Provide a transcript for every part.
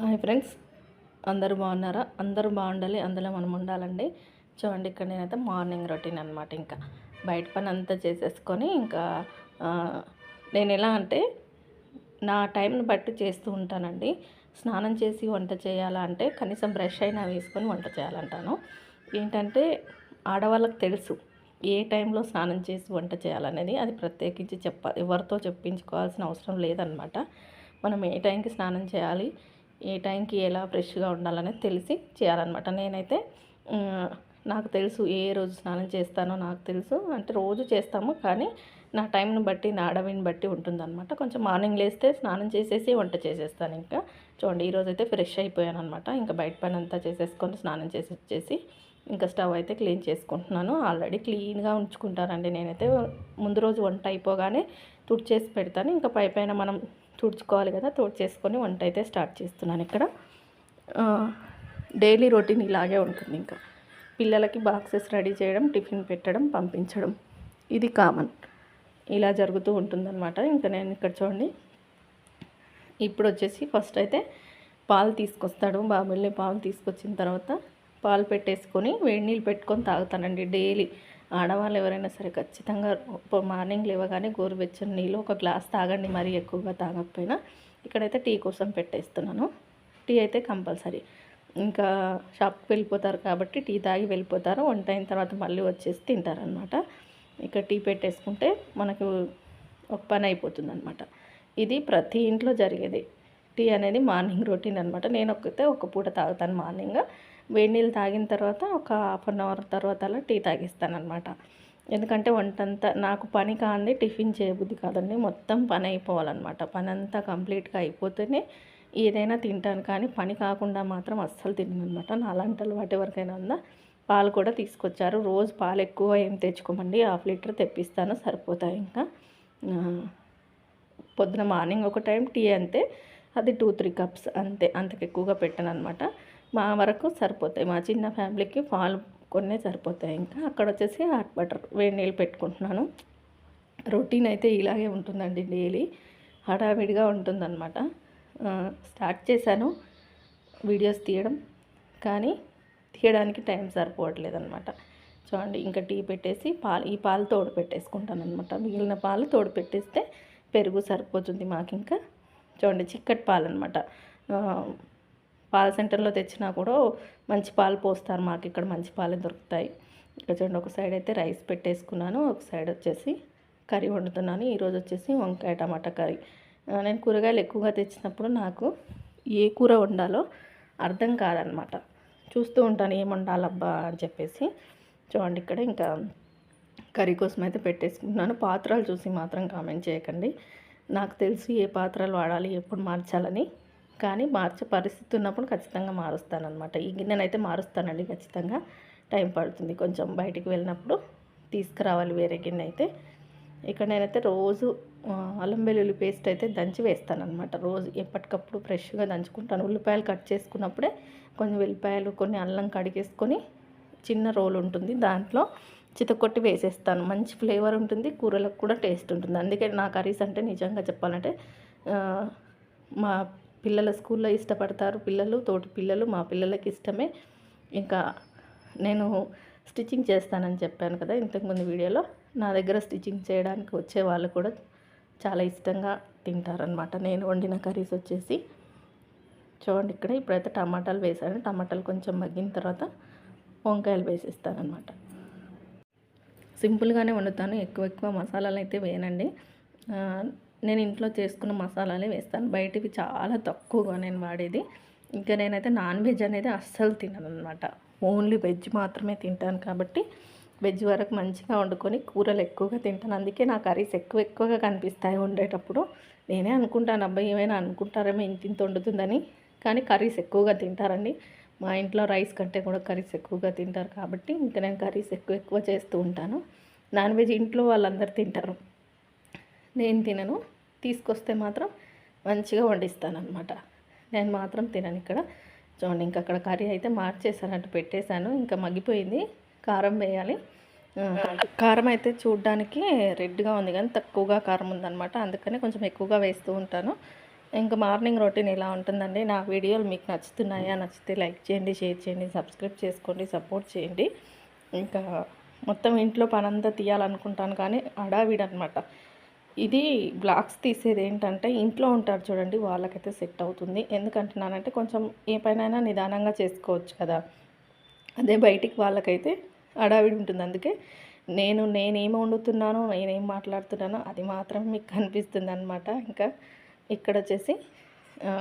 Hi friends అందరూ బాగున్నారా? అందరూ బాగుండాలి అందులో మనం ఉండాలండి. చూడండి ఇక్కడ నేనైతే మార్నింగ్ రొటీన్ అనమాట ఇంకా. బయట పని అంతా చేసేసుకొని ఇంకా నేను ఎలా అంటే నా టైంని బట్టి చేస్తూ ఉంటానండి. స్నానం చేసి వంట చేయాలా అంటే కనీసం బ్రష్ అయినా వేసుకొని వంట చేయాలంటాను. ఏంటంటే ఆడవాళ్ళకి తెలుసు ఏ టైంలో స్నానం చేసి వంట చేయాలనేది. అది ప్రత్యేకించి చెప్ప ఎవరితో చెప్పించుకోవాల్సిన అవసరం లేదనమాట మనం ఏ టైంకి స్నానం చేయాలి ఏ టైంకి ఎలా ఫ్రెష్గా ఉండాలనేది తెలిసి చేయాలన్నమాట. నేనైతే నాకు తెలుసు ఏ రోజు స్నానం చేస్తానో నాకు తెలుసు. అంటే రోజు చేస్తాము కానీ నా టైంని బట్టి నా అడవిని బట్టి ఉంటుందన్నమాట. కొంచెం మార్నింగ్ లేస్తే స్నానం చేసేసి వంట చేసేస్తాను ఇంకా. చూడండి ఈరోజు అయితే ఫ్రెష్ అయిపోయాను అనమాట ఇంకా బయట పని అంతా చేసేసుకొని స్నానం చేసి వచ్చేసి ఇంకా స్టవ్ అయితే క్లీన్ చేసుకుంటున్నాను. ఆల్రెడీ క్లీన్గా ఉంచుకుంటానండి నేనైతే ముందు రోజు వంట అయిపోగానే తుడిచేసి పెడతాను. ఇంకా పైపైన మనం తుడుచుకోవాలి కదా తుడిచేసుకొని వంట అయితే స్టార్ట్ చేస్తున్నాను ఇక్కడ. డైలీ రొటీన్ ఇలాగే ఉంటుంది ఇంకా. పిల్లలకి బాక్సెస్ రెడీ చేయడం టిఫిన్ పెట్టడం పంపించడం ఇది కామన్. ఇలా జరుగుతూ ఉంటుందన్నమాట. ఇంకా నేను ఇక్కడ చూడండి. ఇప్పుడు వచ్చేసి ఫస్ట్ అయితే పాలు తీసుకొస్తాడు. బాబుల్ని పాలు తీసుకొచ్చిన తర్వాత పాలు పెట్టేసుకొని వేడి నీళ్ళు పెట్టుకొని తాగుతానండి డైలీ. ఆడవాళ్ళు ఎవరైనా సరే ఖచ్చితంగా మార్నింగ్ లేవగానే గోరువెచ్చని నీళ్ళు ఒక గ్లాస్ తాగండి మరీ ఎక్కువగా తాగకపోయినా. ఇక్కడైతే టీ కోసం పెట్టేస్తున్నాను. టీ అయితే కంపల్సరీ. ఇంకా షాప్కి వెళ్ళిపోతారు కాబట్టి టీ తాగి వెళ్ళిపోతారు. వంట అయిన తర్వాత మళ్ళీ వచ్చేసి తింటారనమాట ఇక్కడ టీ పెట్టేసుకుంటే మనకు ఒక పని అయిపోతుంది అనమాట ఇది ప్రతి ఇంట్లో జరిగేది. టీ అనేది మార్నింగ్ రొటీన్ అనమాట నేను ఒక్కతే ఒక పూట తాగుతాను మార్నింగ్. వేడి నీళ్ళు తాగిన తర్వాత ఒక హాఫ్ అన్ అవర్ తర్వాత అలా టీ తాగిస్తాను అనమాట ఎందుకంటే వంటంతా నాకు పని కాంది టిఫిన్ చేయబుద్ధి కాదండి. మొత్తం పని అయిపోవాలన్నమాట. పని అంతా కంప్లీట్గా అయిపోతేనే ఏదైనా తింటాను. కానీ పని కాకుండా మాత్రం అస్సలు తిననమాట అనమాట నా అలాంటి అలవాటు ఎవరికైనా ఉందా? పాలు కూడా తీసుకొచ్చారు. రోజు పాలు ఎక్కువ ఏం తెచ్చుకోమండి. హాఫ్ లీటర్ తెప్పిస్తాను. సరిపోతాయి ఇంకా. పొద్దున మార్నింగ్ ఒక టైం టీ అంతే. అది టూ త్రీ కప్స్ అంతే. అంతకు ఎక్కువగా పెట్టాను అనమాట మా వరకు సరిపోతాయి. మా చిన్న ఫ్యామిలీకి పాలు కొన్నే సరిపోతాయి. ఇంకా అక్కడ వచ్చేసి హాట్ బటర్ వేడి నీళ్ళు పెట్టుకుంటున్నాను. రొటీన్ అయితే ఇలాగే ఉంటుందండి డైలీ. హడావిడిగా ఉంటుందన్నమాట. స్టార్ట్ చేశాను వీడియోస్ తీయడం. కానీ తీయడానికి టైం సరిపోవట్లేదు అనమాట చూడండి ఇంకా టీ పెట్టేసి పాలు ఈ పాలు తోడు పెట్టేసుకుంటాను అనమాట మిగిలిన పాలు తోడు పెట్టేస్తే పెరుగు సరిపోతుంది మాకు ఇంకా చూడండి చిక్కటి పాలు అనమాట పాల సెంటర్లో తెచ్చినా కూడా మంచి పాలు పోస్తారు. మాకు ఇక్కడ మంచి పాలు దొరుకుతాయి. ఇక్కడ చూడండి ఒక సైడ్ అయితే రైస్ పెట్టేసుకున్నాను. ఒక సైడ్ వచ్చేసి కర్రీ వండుతున్నాను. ఈరోజు వచ్చేసి వంకాయ టమాటా కర్రీ. నేను కూరగాయలు ఎక్కువగా తెచ్చినప్పుడు నాకు ఏ కూర వండాలో అర్థం కాదనమాట. చూస్తూ ఉంటాను ఏం వండాలబ్బా అని చెప్పేసి. చూడండి ఇక్కడ ఇంకా కర్రీ కోసం అయితే పెట్టేసుకుంటున్నాను. పాత్రలు చూసి మాత్రం కామెంట్ చేయకండి. నాకు తెలుసు ఏ పాత్రలు వాడాలి ఎప్పుడు మార్చాలని కానీ మార్చే పరిస్థితి ఉన్నప్పుడు ఖచ్చితంగా మారుస్తానమాట ఈ గిన్నెనైతే మారుస్తానండి ఖచ్చితంగా. టైం పడుతుంది కొంచెం బయటికి వెళ్ళినప్పుడు తీసుకురావాలి వేరే గిన్నె అయితే ఇక్కడ నేనైతే రోజు అల్లం వెల్లుల్లి పేస్ట్ అయితే దంచి వేస్తాను అనమాట రోజు ఎప్పటికప్పుడు ఫ్రెష్గా దంచుకుంటాను. ఉల్లిపాయలు కట్ చేసుకున్నప్పుడే కొన్ని ఉల్లిపాయలు కొన్ని అల్లం కడిగేసుకొని చిన్న రోల్ ఉంటుంది. దాంట్లో చితకొట్టి వేసేస్తాను. మంచి ఫ్లేవర్ ఉంటుంది కూరలకు కూడా టేస్ట్ ఉంటుంది. అందుకే నా కర్రీస్ అంటే నిజంగా చెప్పాలంటే మా పిల్లల స్కూల్లో ఇష్టపడతారు పిల్లలు తోటి పిల్లలు మా పిల్లలకి ఇష్టమే. ఇంకా నేను స్టిచ్చింగ్ చేస్తానని చెప్పాను కదా ఇంతకుముందు వీడియోలో. నా దగ్గర స్టిచ్చింగ్ చేయడానికి వచ్చే వాళ్ళు కూడా చాలా ఇష్టంగా తింటారనమాట నేను వండిన కర్రీస్ వచ్చేసి చూడండి ఇక్కడ ఇప్పుడైతే టమాటాలు వేసాను టమాటాలు కొంచెం మగ్గిన తర్వాత వంకాయలు వేసిస్తానమాట సింపుల్గానే వండుతాను. ఎక్కువ ఎక్కువ మసాలాలు అయితే వేయనండి నేను ఇంట్లో చేసుకున్న మసాలాలే వేస్తాను. బయటివి చాలా తక్కువగా నేను వాడేది. ఇంకా నేనైతే నాన్ వెజ్ అనేది అస్సలు తినను అనమాట ఓన్లీ వెజ్ మాత్రమే తింటాను కాబట్టి వెజ్ వరకు మంచిగా వండుకొని కూరలు ఎక్కువగా తింటాను. అందుకే నా కర్రీస్ ఎక్కువ ఎక్కువగా కనిపిస్తాయి వండేటప్పుడు. నేనే అనుకుంటాను అబ్బాయి ఏమైనా అనుకుంటారేమో ఇంత ఇంత వండుతుందని. కానీ కర్రీస్ ఎక్కువగా తింటారండి. మా ఇంట్లో రైస్ కంటే కూడా కర్రీస్ ఎక్కువగా తింటారు కాబట్టి ఇంకా నేను కర్రీస్ ఎక్కువ ఎక్కువ చేస్తూ ఉంటాను. నాన్ వెజ్ ఇంట్లో వాళ్ళందరూ తింటారు. నేను తినను. తీసుకొస్తే మాత్రం మంచిగా వండిస్తాను అనమాట నేను మాత్రం తినను ఇక్కడ. చూడండి ఇంకా అక్కడ కర్రీ అయితే మార్చేసాను పెట్టేశాను. ఇంకా మగ్గిపోయింది. కారం వేయాలి. కారం అయితే చూడ్డానికి రెడ్గా ఉంది కానీ తక్కువగా కారం ఉందన్నమాట. అందుకని కొంచెం ఎక్కువగా వేస్తూ ఉంటాను. ఇంకా మార్నింగ్ రొటీన్ ఇలా ఉంటుందండి. నా వీడియోలు మీకు నచ్చుతున్నాయా? నచ్చితే లైక్ చేయండి షేర్ చేయండి సబ్స్క్రైబ్ చేసుకోండి సపోర్ట్ చేయండి. ఇంకా మొత్తం ఇంట్లో పనంతా తీయాలనుకుంటాను కానీ అడావిడనమాట ఇది బ్లాక్స్ తీసేది ఏంటంటే ఇంట్లో ఉంటారు చూడండి వాళ్ళకైతే సెట్ అవుతుంది. ఎందుకంటున్నానంటే కొంచెం ఏ పైనైనా నిదానంగా చేసుకోవచ్చు కదా. అదే బయటికి వాళ్ళకైతే అడావిడి ఉంటుంది. అందుకే నేను నేనేం వండుతున్నానో నేనేం మాట్లాడుతున్నానో అది మాత్రం మీకు కనిపిస్తుంది అనమాట ఇంకా ఇక్కడ వచ్చేసి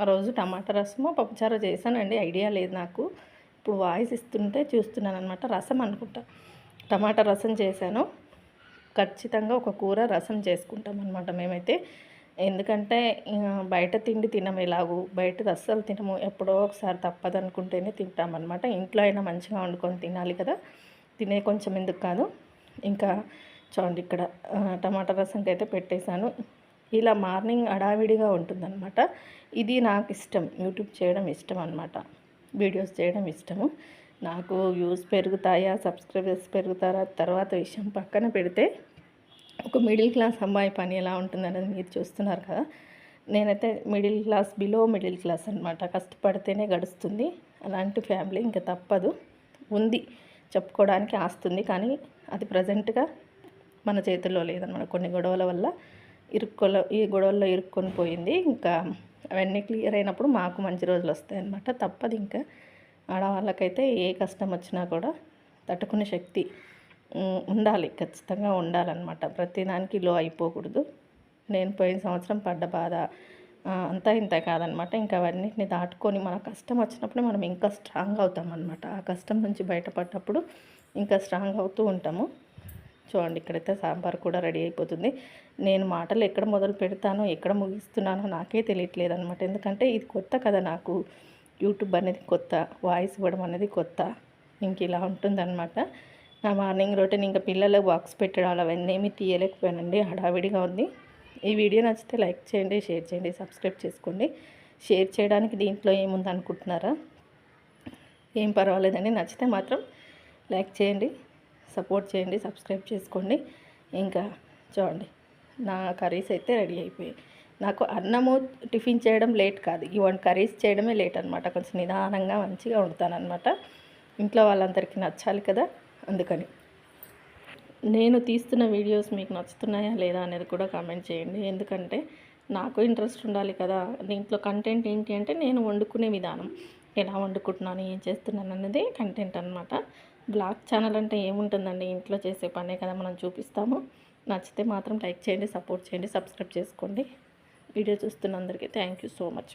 రోజు టమాటా రసము పప్పుచారు చేశానండి. ఐడియా లేదు నాకు. ఇప్పుడు వాయిస్ ఇస్తుంటే చూస్తున్నాను అనమాట రసం అనుకుంటా. టమాటా రసం చేశాను. ఖచ్చితంగా ఒక కూర రసం చేసుకుంటాం అనమాట మేమైతే. ఎందుకంటే బయట తిండి తినము ఎలాగూ బయట అస్సలు తినము ఎప్పుడో ఒకసారి తప్పదనుకుంటేనే తింటామన్నమాట. ఇంట్లో అయినా మంచిగా వండుకొని తినాలి కదా తినే కొంచెం ఎందుకు కాదు. ఇంకా చూడండి ఇక్కడ టమాటా రసంకి అయితే పెట్టేశాను. ఇలా మార్నింగ్ అడావిడిగా ఉంటుందన్నమాట. ఇది నాకు ఇష్టం యూట్యూబ్ చేయడం ఇష్టం అనమాట వీడియోస్ చేయడం ఇష్టము. నాకు వ్యూస్ పెరుగుతాయా సబ్స్క్రైబర్స్ పెరుగుతారా తర్వాత విషయం పక్కన పెడితే ఒక మిడిల్ క్లాస్ అమ్మాయి పని ఎలా ఉంటుందనేది మీరు చూస్తున్నారు కదా. నేనైతే middle class below middle class అనమాట కష్టపడితేనే గడుస్తుంది. అలాంటి ఫ్యామిలీ ఇంకా తప్పదు. ఉంది. చెప్పుకోవడానికి ఆస్తుంది. కానీ అది ప్రజెంట్గా మన చేతుల్లో లేదనమాట కొన్ని గొడవల వల్ల ఇరుక్కొల ఈ గొడవల్లో ఇరుక్కొని పోయింది. ఇంకా అవన్నీ క్లియర్ అయినప్పుడు మాకు మంచి రోజులు వస్తాయి అన్నమాట తప్పదు ఇంకా. ఆడవాళ్ళకైతే ఏ కష్టం వచ్చినా కూడా తట్టుకునే శక్తి ఉండాలి. ఖచ్చితంగా ఉండాలన్నమాట. ప్రతిదానికి లో అయిపోకూడదు. నేను పోయిన సంవత్సరం పడ్డ బాధ అంతా ఇంత కాదనమాట ఇంకా అవన్నిటిని దాటుకొని మన కష్టం వచ్చినప్పుడు మనం ఇంకా స్ట్రాంగ్ అవుతాం అనమాట ఆ కష్టం నుంచి బయటపడ్డప్పుడు ఇంకా స్ట్రాంగ్ అవుతూ ఉంటాము. చూడండి ఇక్కడైతే సాంబార్ కూడా రెడీ అయిపోతుంది. నేను మాటలు ఎక్కడ మొదలు పెడతానో ఎక్కడ ముగిస్తున్నానో నాకే తెలియట్లేదు అనమాట ఎందుకంటే ఇది కొత్త కదా నాకు. యూట్యూబ్ అనేది కొత్త వాయిస్ ఇవ్వడం అనేది కొత్త. ఇంక ఇలా ఉంటుందన్నమాట. నా మార్నింగ్ రొటీన్ ఇంకా పిల్లలకు బాక్స్ పెట్టడం అవన్నీ ఏమీ తీయలేకపోయానండి. హడావిడిగా ఉంది. ఈ వీడియో నచ్చితే లైక్ చేయండి షేర్ చేయండి సబ్స్క్రైబ్ చేసుకోండి. షేర్ చేయడానికి దీంట్లో ఏముంది అనుకుంటున్నారా ఏం పర్వాలేదండి. నచ్చితే మాత్రం లైక్ చేయండి సపోర్ట్ చేయండి సబ్స్క్రైబ్ చేసుకోండి. ఇంకా చూడండి నా కర్రీస్ అయితే రెడీ అయిపోయాయి. నాకు అన్నము టిఫిన్ చేయడం లేట్ కాదు. ఈవెన్ కర్రీస్ చేయడమే లేట్ అనమాట కొంచెం నిదానంగా మంచిగా వండుతానమాట ఇంట్లో వాళ్ళందరికీ నచ్చాలి కదా? అందుకని. నేను తీస్తున్న వీడియోస్ మీకు నచ్చుతున్నాయా లేదా అనేది కూడా కామెంట్ చేయండి. ఎందుకంటే నాకు ఇంట్రెస్ట్ ఉండాలి కదా. దీంట్లో కంటెంట్ ఏంటి అంటే నేను వండుకునే విధానం. ఎలా వండుకుంటున్నాను ఏం చేస్తున్నాను అనేది కంటెంట్ అనమాట బ్లాగ్ ఛానల్ అంటే ఏముంటుందండి? ఇంట్లో చేసే పనే కదా మనం చూపిస్తాము. నచ్చితే మాత్రం లైక్ చేయండి సపోర్ట్ చేయండి సబ్స్క్రైబ్ చేసుకోండి. వీడియో చూస్తున్న అందరికీ థ్యాంక్ యూ సో మచ్.